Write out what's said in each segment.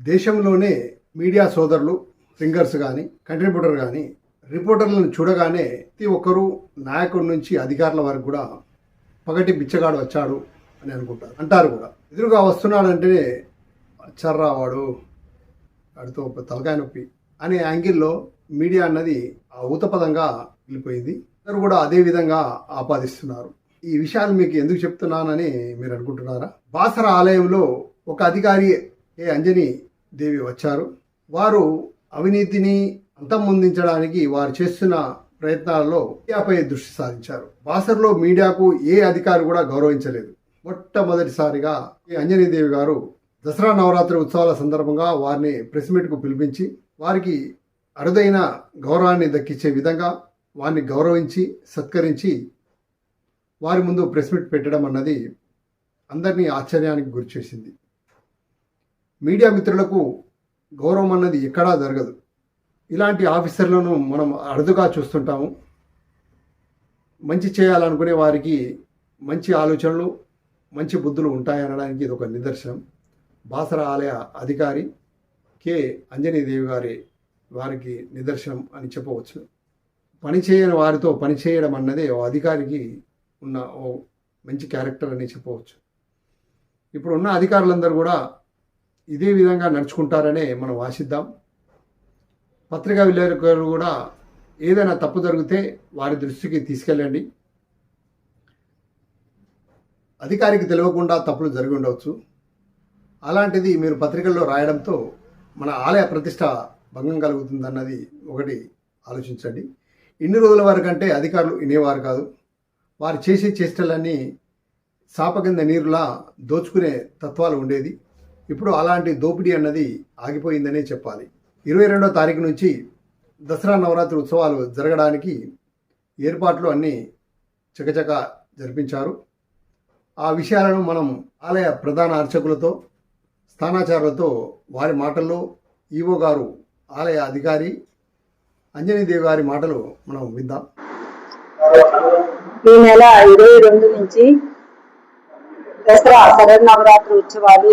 దేశంలోనే మీడియా సోదరులు సింగర్స్ కానీ కంట్రిబ్యూటర్ కానీ రిపోర్టర్లను చూడగానే ప్రతి ఒక్కరూ నాయకుడి నుంచి అధికారుల వరకు కూడా పగటి బిచ్చగాడు వచ్చాడు అని అనుకుంటారు. అంటారు కూడా. ఎదురుగా వస్తున్నాడంటేనే వచ్చారా వాడు వాడితో ఒక తలకాయ నొప్పి అనే యాంగిల్లో మీడియా అన్నది ఆ ఊతపదంగా వెళ్ళిపోయింది. అందరూ కూడా అదే విధంగా ఆపాదిస్తున్నారు. ఈ విషయాలు మీకు ఎందుకు చెప్తున్నానని మీరు అనుకుంటున్నారా? బాసర ఆలయంలో ఒక అధికారి ఏ అంజని దేవి వచ్చారు. వారు అవినీతిని అంతమొందించడానికి వారు చేస్తున్న ప్రయత్నాల్లో మీడియాపై దృష్టి సారించారు. బాసర్లో మీడియాకు ఏ అధికారి కూడా గౌరవించలేదు. మొట్టమొదటిసారిగా ఈ అంజనీదేవి గారు దసరా నవరాత్రి ఉత్సవాల సందర్భంగా వారిని ప్రెస్ మీట్కు పిలిపించి వారికి అరుదైన గౌరవాన్ని దక్కించే విధంగా వారిని గౌరవించి సత్కరించి వారి ముందు ప్రెస్ మీట్ పెట్టడం అన్నది అందరినీ ఆశ్చర్యానికి గురిచేసింది. మీడియా మిత్రులకు గౌరవం అన్నది ఎక్కడా జరగదు. ఇలాంటి ఆఫీసర్లను మనం అరుదుగా చూస్తుంటాము. మంచి చేయాలనుకునే వారికి మంచి ఆలోచనలు మంచి బుద్ధులు ఉంటాయనడానికి ఇది ఒక నిదర్శనం. బాసర ఆలయ అధికారి కె. అంజనీదేవి గారి వారికి నిదర్శనం అని చెప్పవచ్చు. పని చేయని వారితో పని చేయడం అన్నదే ఓ అధికారికి ఉన్న ఓ మంచి క్యారెక్టర్ అని చెప్పవచ్చు. ఇప్పుడు ఉన్న అధికారులందరూ కూడా ఇదే విధంగా నడుచుకుంటారనే మనం ఆశిద్దాం. పత్రికా విలేకరులు కూడా ఏదైనా తప్పు జరిగితే వారి దృష్టికి తీసుకెళ్ళండి. అధికారికి తెలియకుండా తప్పులు జరిగి ఉండవచ్చు. అలాంటిది మీరు పత్రికల్లో రాయడంతో మన ఆలయ ప్రతిష్ట భంగం కలుగుతుందన్నది ఒకటి ఆలోచించండి. ఇన్ని రోజుల వరకంటే అధికారులు వినేవారు కాదు. వారు చేసే చేష్టలన్నీ సాప కింద నీరులా దోచుకునే తత్వాలు ఉండేది. ఇప్పుడు అలాంటి దోపిడీ అన్నది ఆగిపోయిందనే చెప్పాలి. ఇరవై రెండో తారీఖు నుంచి దసరా నవరాత్రి ఉత్సవాలు జరగడానికి ఏర్పాట్లు అన్నీ చకచక జరిపించారు. ఆ విషయాలను మనం ఆలయ ప్రధాన అర్చకులతో స్థానాచారులతో వారి మాటల్లో ఈవో గారు ఆలయ అధికారి అంజనీదేవి గారి మాటలు మనం విందాం. ఈ నెల ఇరవై రెండు నుంచి దసరా శరన్నవరాత్రి ఉత్సవాలు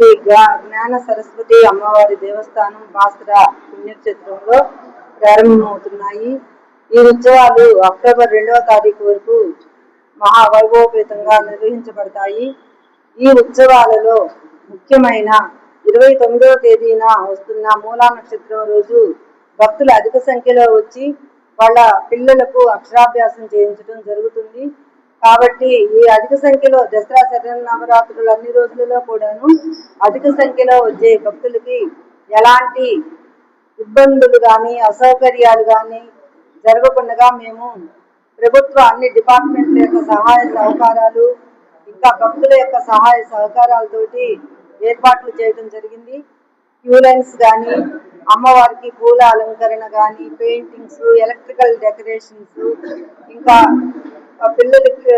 సరస్వతి జ్ఞాన సరస్వతి అమ్మవారి దేవస్థానం బాసరా పుణ్యక్షేత్రంలో ప్రారంభమవుతున్నాయి. ఈ ఉత్సవాలు అక్టోబర్ రెండవ తారీఖు వరకు మహావైభవపేతంగా నిర్వహించబడతాయి. ఈ ఉత్సవాలలో ముఖ్యమైన ఇరవై తొమ్మిదవ తేదీన వస్తున్న మూలా నక్షత్రం రోజు భక్తులు అధిక సంఖ్యలో వచ్చి వాళ్ళ పిల్లలకు అక్షరాభ్యాసం చేయించడం జరుగుతుంది. కాబట్టి ఈ అధిక సంఖ్యలో దసరా శరణ్ నవరాత్రులు అన్ని రోజులలో కూడాను అధిక సంఖ్యలో వచ్చే భక్తులకి ఎలాంటి ఇబ్బందులు కానీ అసౌకర్యాలు కానీ జరగకుండా మేము ప్రభుత్వ అన్ని డిపార్ట్మెంట్ల యొక్క సహాయ సహకారాలు ఇంకా భక్తుల యొక్క సహాయ సహకారాలతోటి ఏర్పాట్లు చేయడం జరిగింది. క్యూ లైన్స్ కానీ అమ్మవారికి పూల అలంకరణ కానీ పెయింటింగ్స్ ఎలక్ట్రికల్ డెకరేషన్స్ ఇంకా పిల్లలకి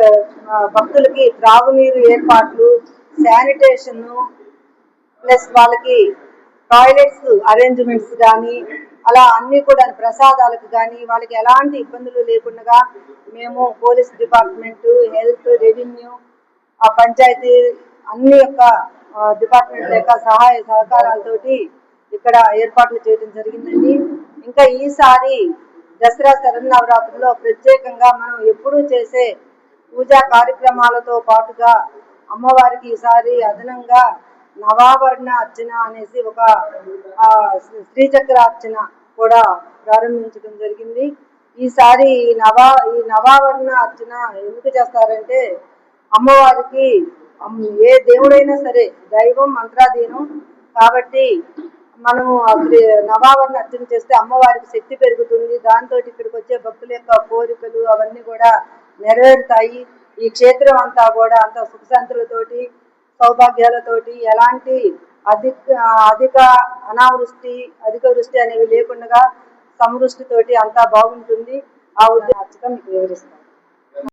భక్తులకి త్రాగునీరు ఏర్పాట్లు శానిటేషన్ ప్లస్ వాళ్ళకి టాయిలెట్స్ అరేంజ్మెంట్స్ కానీ అలా అన్ని కూడా ప్రసాదాలకు కానీ వాళ్ళకి ఎలాంటి ఇబ్బందులు లేకుండా మేము పోలీస్ డిపార్ట్మెంట్ హెల్త్ రెవెన్యూ ఆ పంచాయతీ అన్ని యొక్క డిపార్ట్మెంట్ యొక్క సహాయ సహకారాలతోటి ఇక్కడ ఏర్పాట్లు చేయడం జరిగిందండి. ఇంకా ఈసారి దసరా శరన్నవరాత్రుల్లో ప్రత్యేకంగా మనం ఎప్పుడూ చేసే పూజా కార్యక్రమాలతో పాటుగా అమ్మవారికి ఈసారి అదనంగా నవాభరణ అర్చన అనేసి ఒక శ్రీచక్ర అర్చన కూడా ప్రారంభించడం జరిగింది. ఈసారి ఈ నవా ఈ నవావరణ అర్చన ఎందుకు చేస్తారంటే అమ్మవారికి ఏ దేవుడైనా సరే దైవం మంత్రాధీనం కాబట్టి మనము అక్కడ నవావరణ అర్చన చేస్తే అమ్మవారికి శక్తి పెరుగుతుంది. దాంతో ఇక్కడికి వచ్చే భక్తుల యొక్క కోరికలు అవన్నీ కూడా నెరవేరుతాయి. ఈ క్షేత్రం అంతా కూడా అంత సుఖశాంతులతోటి సౌభాగ్యాలతోటి ఎలాంటి అధిక అధిక అనావృష్టి అధిక వృష్టి అనేవి లేకుండా సమృష్టితోటి అంతా బాగుంటుంది. ఆ ఉద్యోగం మీకు వివరిస్తాను.